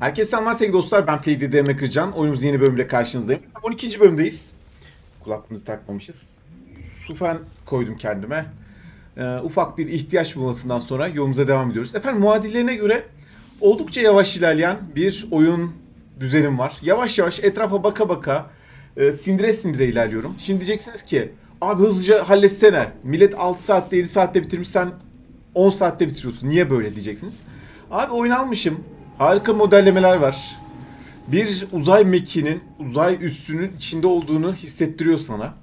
Herkese selamlar sevgili dostlar. Ben PlayDDM Kırcan. Oyunumuzun yeni bölümüyle karşınızdayım. 12. bölümdeyiz. Kulaklığımızı takmamışız. Sufen koydum kendime. Ee, ufak bir ihtiyaç bulmasından sonra yolumuza devam ediyoruz. Efendim muadillerine göre oldukça yavaş ilerleyen bir oyun düzenim var. Yavaş yavaş etrafa baka baka e, sindire sindire ilerliyorum. Şimdi diyeceksiniz ki abi hızlıca halletsene. Millet 6 saatte 7 saatte bitirmiş sen 10 saatte bitiriyorsun. Niye böyle diyeceksiniz. Abi oyun almışım. Harika modellemeler var. Bir uzay mekiğinin, uzay üssünün içinde olduğunu hissettiriyor sana.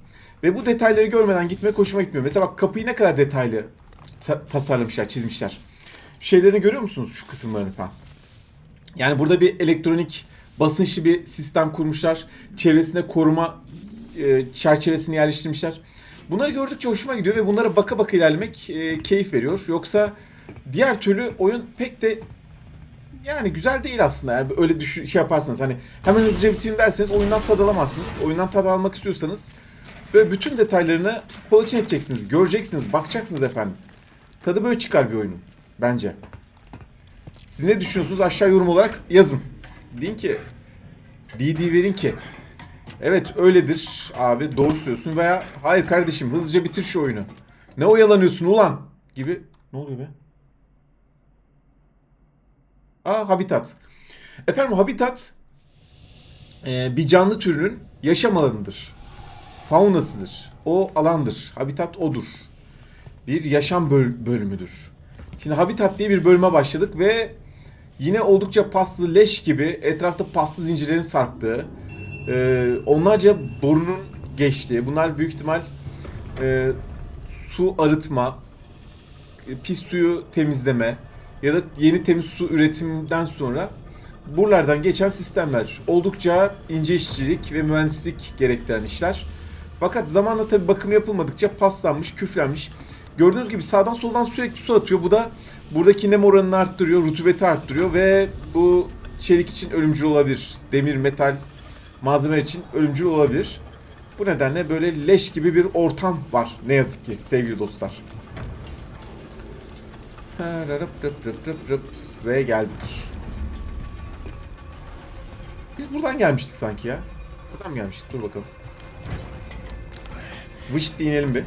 Ve bu detayları görmeden gitmek hoşuma gitmiyor. Mesela bak kapıyı ne kadar detaylı ta- tasarlamışlar, çizmişler. Şeylerini görüyor musunuz şu kısımlarını falan? Yani burada bir elektronik basınçlı bir sistem kurmuşlar. Çevresine koruma e, çerçevesini yerleştirmişler. Bunları gördükçe hoşuma gidiyor ve bunlara baka baka ilerlemek e, keyif veriyor. Yoksa diğer türlü oyun pek de yani güzel değil aslında. Yani öyle düşün, şey yaparsanız hani hemen hızlıca bitireyim derseniz oyundan tad alamazsınız. Oyundan tad almak istiyorsanız böyle bütün detaylarını kolaçan edeceksiniz. Göreceksiniz, bakacaksınız efendim. Tadı böyle çıkar bir oyunun bence. Siz ne düşünüyorsunuz aşağı yorum olarak yazın. Deyin ki DD verin ki. Evet öyledir abi doğru söylüyorsun veya hayır kardeşim hızlıca bitir şu oyunu. Ne oyalanıyorsun ulan gibi. Ne oluyor be? Aa habitat. Efendim habitat e, bir canlı türünün yaşam alanıdır. Faunasıdır. O alandır. Habitat odur. Bir yaşam böl- bölümüdür. Şimdi habitat diye bir bölüme başladık ve yine oldukça paslı leş gibi etrafta paslı zincirlerin sarktığı, e, onlarca borunun geçtiği, bunlar büyük ihtimal e, su arıtma, e, pis suyu temizleme ya da yeni temiz su üretiminden sonra buralardan geçen sistemler. Oldukça ince işçilik ve mühendislik gerektiren işler. Fakat zamanla tabi bakım yapılmadıkça paslanmış, küflenmiş. Gördüğünüz gibi sağdan soldan sürekli su atıyor. Bu da buradaki nem oranını arttırıyor, rutubeti arttırıyor ve bu çelik için ölümcül olabilir. Demir, metal malzemeler için ölümcül olabilir. Bu nedenle böyle leş gibi bir ortam var ne yazık ki sevgili dostlar. Rırıp rıp rıp rıp rıp. Ve geldik. Biz buradan gelmiştik sanki ya. Buradan mı gelmiştik? Dur bakalım. Vışt inelim bir.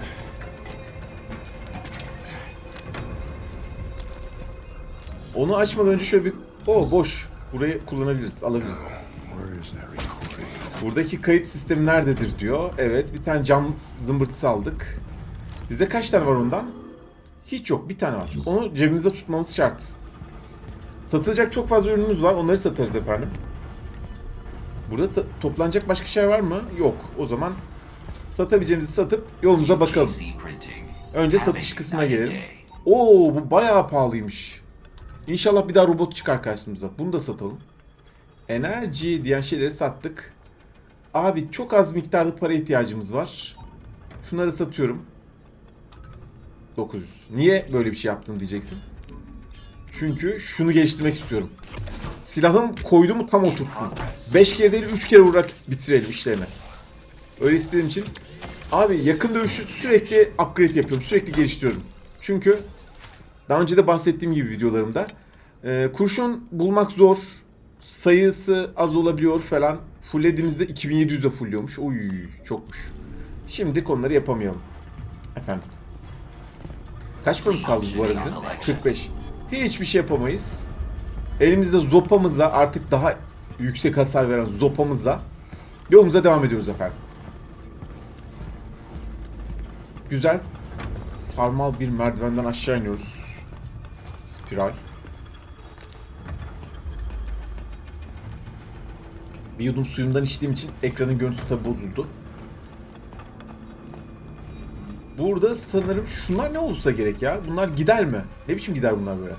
Onu açmadan önce şöyle bir... O boş. Burayı kullanabiliriz, alabiliriz. Buradaki kayıt sistemi nerededir diyor. Evet bir tane cam zımbırtısı aldık. Bizde kaç tane var ondan? Hiç yok bir tane var. Onu cebimizde tutmamız şart. Satılacak çok fazla ürünümüz var. Onları satarız efendim. Burada toplanacak başka şey var mı? Yok. O zaman satabileceğimizi satıp yolumuza bakalım. Önce satış kısmına gelelim. Oo bu bayağı pahalıymış. İnşallah bir daha robot çıkar karşımıza. Bunu da satalım. Enerji diyen şeyleri sattık. Abi çok az miktarda para ihtiyacımız var. Şunları satıyorum. 900. Niye böyle bir şey yaptın diyeceksin. Çünkü şunu geliştirmek istiyorum. Silahım koydu mu tam otursun. 5 kere değil 3 kere vurarak bitirelim işlerini. Öyle istediğim için. Abi yakın dövüşü sürekli upgrade yapıyorum. Sürekli geliştiriyorum. Çünkü daha önce de bahsettiğim gibi videolarımda e, kurşun bulmak zor. Sayısı az olabiliyor falan. Fullediğimizde 2700'e fulluyormuş. Uy çokmuş. Şimdi onları yapamayalım. Efendim. Kaç paramız kaldı bu arada bizim? 45. Hiçbir şey yapamayız. Elimizde zopamızla artık daha yüksek hasar veren zopamızla yolumuza devam ediyoruz efendim. Güzel sarmal bir merdivenden aşağı iniyoruz. Spiral. Bir yudum suyumdan içtiğim için ekranın görüntüsü tabi bozuldu. Burada sanırım şunlar ne olursa gerek ya. Bunlar gider mi? Ne biçim gider bunlar böyle?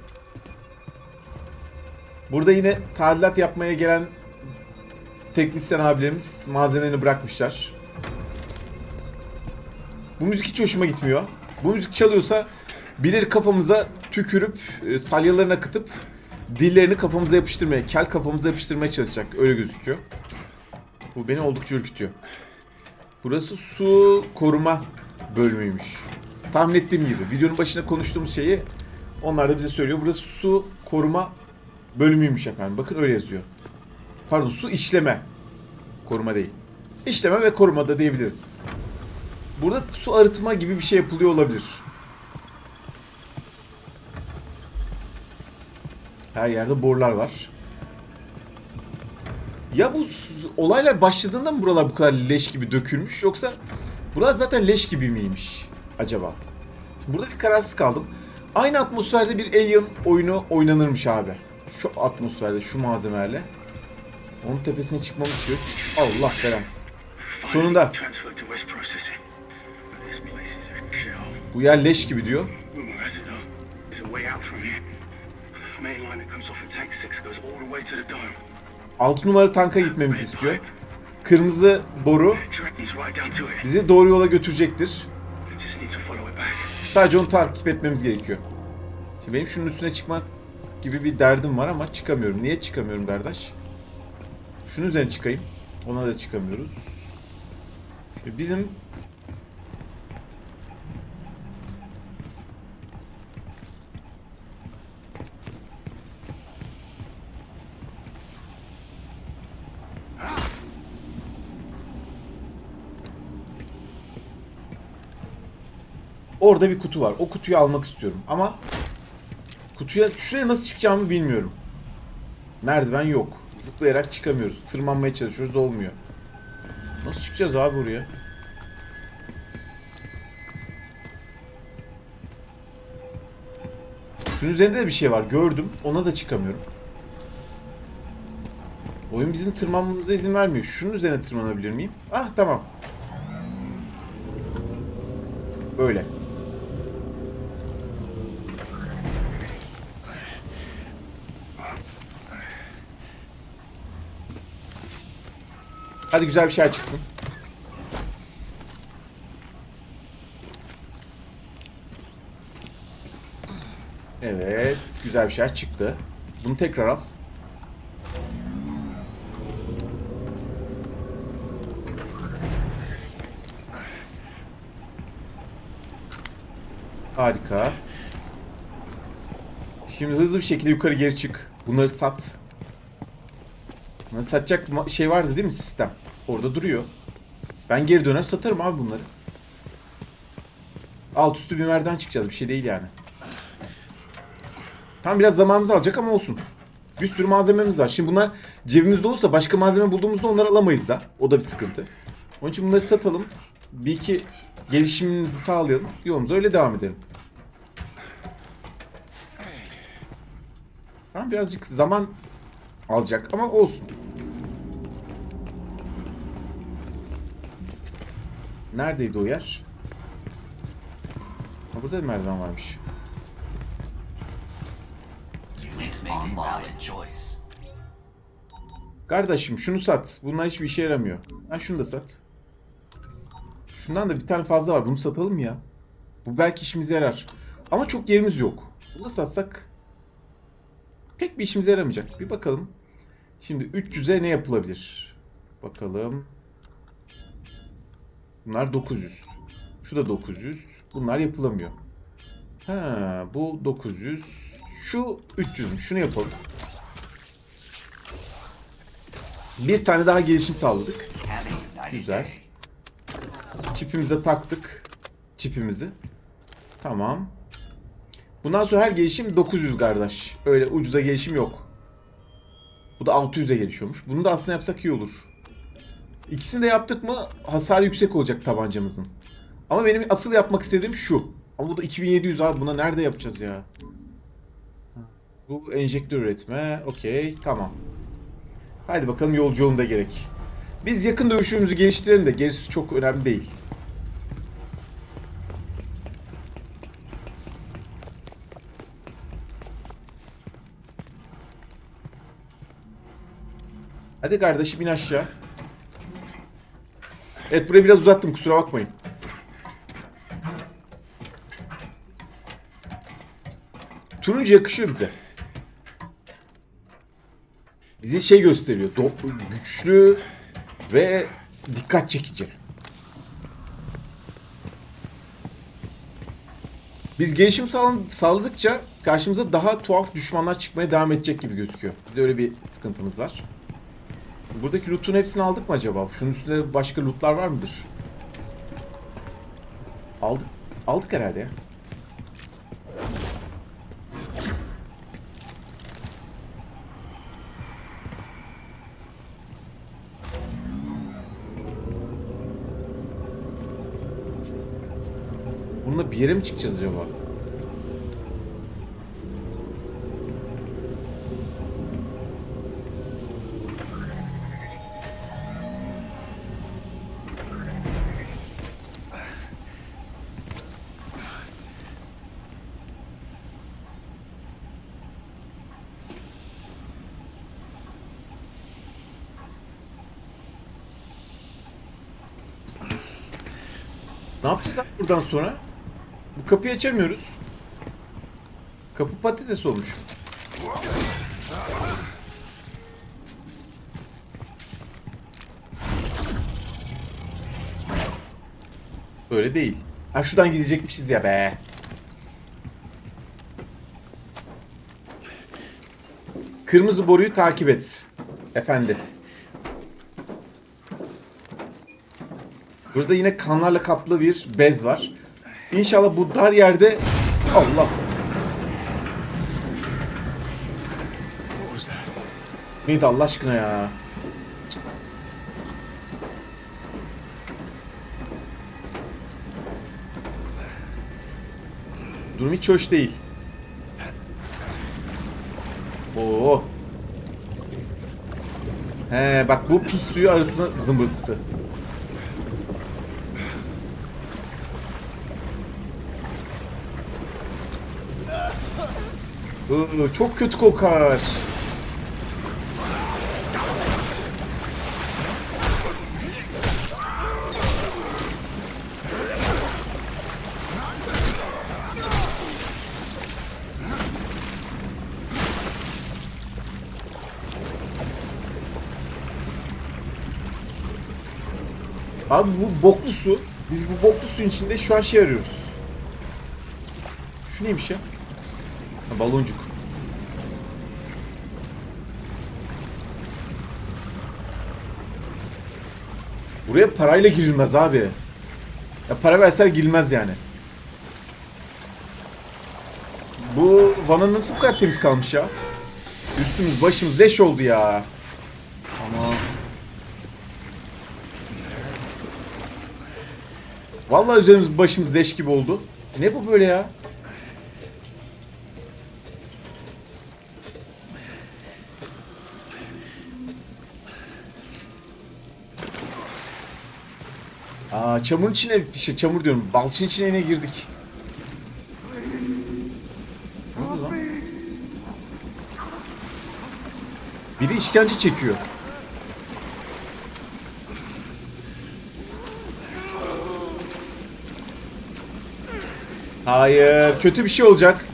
Burada yine tadilat yapmaya gelen teknisyen abilerimiz malzemelerini bırakmışlar. Bu müzik hiç hoşuma gitmiyor. Bu müzik çalıyorsa birileri kafamıza tükürüp e, salyalarını akıtıp dillerini kafamıza yapıştırmaya, kel kafamıza yapıştırmaya çalışacak. Öyle gözüküyor. Bu beni oldukça ürkütüyor. Burası su koruma bölümüymüş. Tahmin ettiğim gibi. Videonun başında konuştuğumuz şeyi onlar da bize söylüyor. Burası su koruma bölümüymüş efendim. Bakın öyle yazıyor. Pardon su işleme. Koruma değil. İşleme ve koruma da diyebiliriz. Burada su arıtma gibi bir şey yapılıyor olabilir. Her yerde borular var. Ya bu olaylar başladığında mı buralar bu kadar leş gibi dökülmüş yoksa buralar zaten leş gibi miymiş acaba? Burada bir kararsız kaldım. Aynı atmosferde bir Alien oyunu oynanırmış abi. Şu atmosferde, şu malzemelerle. Onun tepesine çıkmamı istiyor. Allah veren. Sonunda. Bu yer leş gibi diyor. Rumor has it though, there's a way out from here. Main line that comes off at Tank 6 goes all the way to the dome. 6 numara tanka gitmemizi istiyor. Kırmızı boru bizi doğru yola götürecektir. Sadece onu takip etmemiz gerekiyor. Şimdi benim şunun üstüne çıkmak gibi bir derdim var ama çıkamıyorum. Niye çıkamıyorum kardeş? Şunun üzerine çıkayım. Ona da çıkamıyoruz. Şimdi bizim Orada bir kutu var. O kutuyu almak istiyorum. Ama kutuya şuraya nasıl çıkacağımı bilmiyorum. Merdiven yok. Zıplayarak çıkamıyoruz. Tırmanmaya çalışıyoruz olmuyor. Nasıl çıkacağız abi buraya? Şunun üzerinde de bir şey var. Gördüm. Ona da çıkamıyorum. Oyun bizim tırmanmamıza izin vermiyor. Şunun üzerine tırmanabilir miyim? Ah tamam. Böyle. Hadi güzel bir şey çıksın. Evet, güzel bir şey çıktı. Bunu tekrar al. Harika. Şimdi hızlı bir şekilde yukarı geri çık. Bunları sat. Bunları satacak şey vardı değil mi sistem? Orada duruyor. Ben geri döner satarım abi bunları. Alt üstü bir merdiven çıkacağız. Bir şey değil yani. Tam biraz zamanımız alacak ama olsun. Bir sürü malzememiz var. Şimdi bunlar cebimizde olursa başka malzeme bulduğumuzda onları alamayız da. O da bir sıkıntı. Onun için bunları satalım. Bir iki gelişimimizi sağlayalım. Yolumuza öyle devam edelim. Tamam birazcık zaman alacak ama olsun. Neredeydi o yer? Ha burada bir merdiven varmış. Kardeşim şunu sat. Bunlar hiçbir işe yaramıyor. Ha şunu da sat. Şundan da bir tane fazla var. Bunu satalım ya. Bu belki işimize yarar. Ama çok yerimiz yok. Bunu da satsak pek bir işimize yaramayacak. Bir bakalım. Şimdi 300'e ne yapılabilir? Bakalım. Bunlar 900. Şu da 900. Bunlar yapılamıyor. Ha, bu 900. Şu 300. Şunu yapalım. Bir tane daha gelişim sağladık. Güzel. Çipimize taktık. Çipimizi. Tamam. Bundan sonra her gelişim 900 kardeş. Öyle ucuza gelişim yok. Bu da 600'e gelişiyormuş. Bunu da aslında yapsak iyi olur. İkisini de yaptık mı hasar yüksek olacak tabancamızın. Ama benim asıl yapmak istediğim şu. Ama bu da 2700 abi. Buna nerede yapacağız ya? Bu enjektör üretme. Okey. Tamam. Haydi bakalım yolcu yolunda gerek. Biz yakın dövüşümüzü geliştirelim de gerisi çok önemli değil. Hadi kardeşim in aşağı. Evet burayı biraz uzattım kusura bakmayın. Turuncu yakışıyor bize. Bizi şey gösteriyor. do- güçlü ve dikkat çekici. Biz gelişim sağla- sağladıkça karşımıza daha tuhaf düşmanlar çıkmaya devam edecek gibi gözüküyor. Bir de öyle bir sıkıntımız var. Buradaki loot'un hepsini aldık mı acaba? Şunun üstünde başka loot'lar var mıdır? Aldık. Aldık herhalde. Bununla bir yere mi çıkacağız acaba? Ne yapacağız abi buradan sonra? Bu kapıyı açamıyoruz. Kapı patates olmuş. Öyle değil. Ha şuradan gidecekmişiz ya be. Kırmızı boruyu takip et. Efendi. Burada yine kanlarla kaplı bir bez var. İnşallah bu dar yerde... Allah. Neydi Allah aşkına ya. Durum hiç hoş değil. Oo. He bak bu pis suyu arıtma zımbırtısı. Iı, çok kötü kokar. Abi bu boklu su. Biz bu boklu suyun içinde şu an şey arıyoruz. Şu neymiş ya? Baloncuk. Buraya parayla girilmez abi. Ya para verser girilmez yani. Bu vana nasıl bu kadar temiz kalmış ya? Üstümüz başımız leş oldu ya. Ama Vallahi üzerimiz başımız leş gibi oldu. Ne bu böyle ya? Aa çamurun içine şey çamur diyorum. Balçın içine yine girdik. Ne lan? Biri işkence çekiyor. Hayır, kötü bir şey olacak.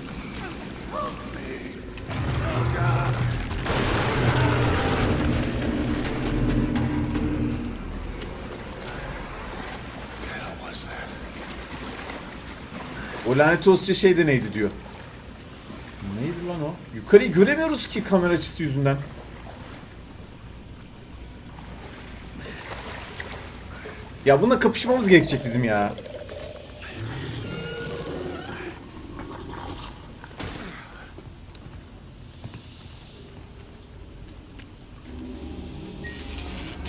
Lanet olsun şey de neydi diyor. Neydi lan o? Yukarıyı göremiyoruz ki kamera açısı yüzünden. Ya bununla kapışmamız gerekecek bizim ya.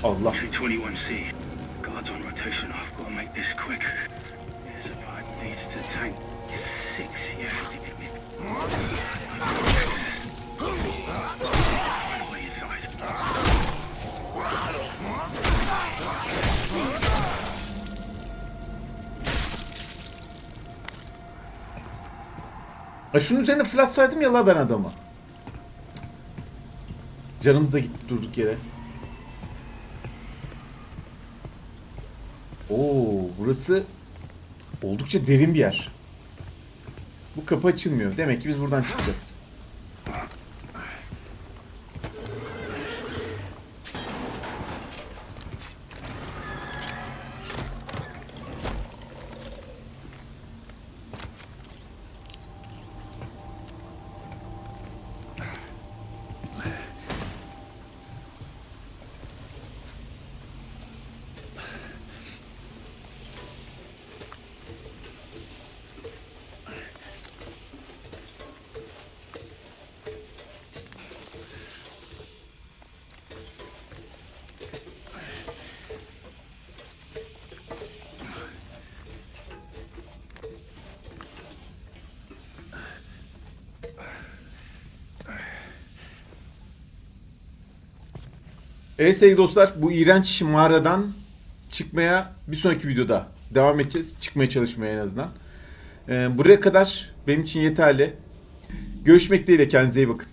Allah. Entry 21C. Guards on rotation. I've got to make this quick. There's a pipe needs to tank Ha şunun üzerine fırlatsaydım ya la ben adamı. Canımız da gitti durduk yere. Oo, burası oldukça derin bir yer. Kapı açılmıyor. Demek ki biz buradan çıkacağız. Evet sevgili dostlar bu iğrenç mağaradan çıkmaya bir sonraki videoda devam edeceğiz. Çıkmaya çalışmaya en azından. Ee, buraya kadar benim için yeterli. Görüşmek dileğiyle kendinize iyi bakın.